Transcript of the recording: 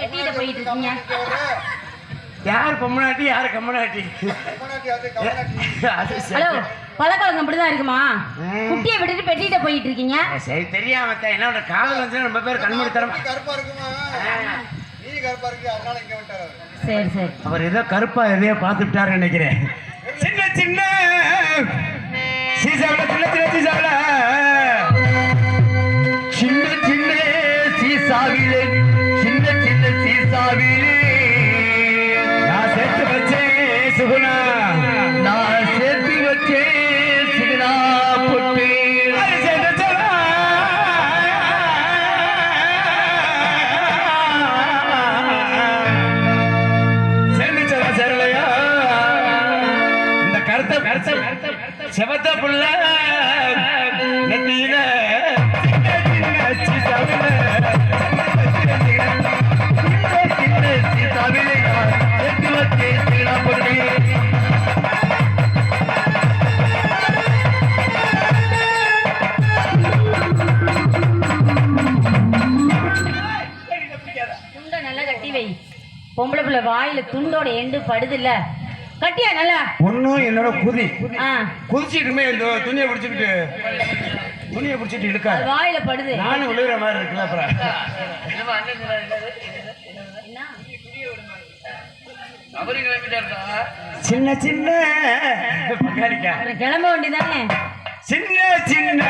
கட்டிட்டு போயிட்டு இருக்கீங்க. யார் பொம்மநாட்டி யார் கம்மநாட்டி ஹலோ பழக்கவழக்கம் அப்படிதான் இருக்குமா? குட்டியை விட்டுட்டு பெட்டிகிட்ட போயிட்டு இருக்கீங்க. சரி தெரியாம என்னோட காதல் வந்து ரொம்ப பேர் கண்மூடித்தரம் சரி சரி. அவர் ஏதோ கருப்பா எதையோ பார்த்துட்டாரு நினைக்கிறேன். சின்ன சின்ன. நல்லா கட்டி வை. பொம்பளை பிள்ளை வாயில துண்டோட எண்டு படுதில்ல. கட்டியா நல்லா? ஒண்ணும் என்னோட குதி. குதிச்சிட்டுமே இந்த துணியை பிடிச்சிக்கிட்டு துணியை பிடிச்சிட்டு இழுக்காது. வாயில படுது. நானும் விழுகிற மாதிரி இருக்குல்ல அப்புறம். சின்ன சின்ன கிளம்ப வேண்டியதானே? சின்ன சின்ன.